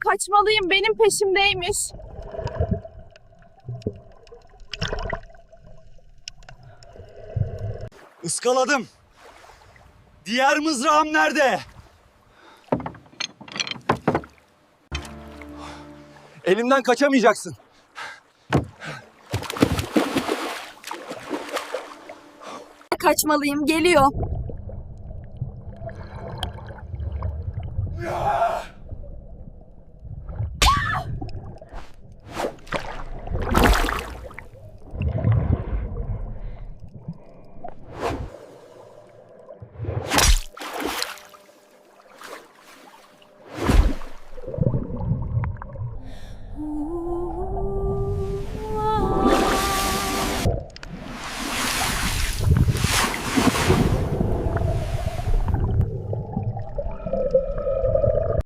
kaçmalıyım benim peşimdeymiş. Iskaladım. Diğer mızrağım nerede? Elimden kaçamayacaksın. Kaçmalıyım geliyor.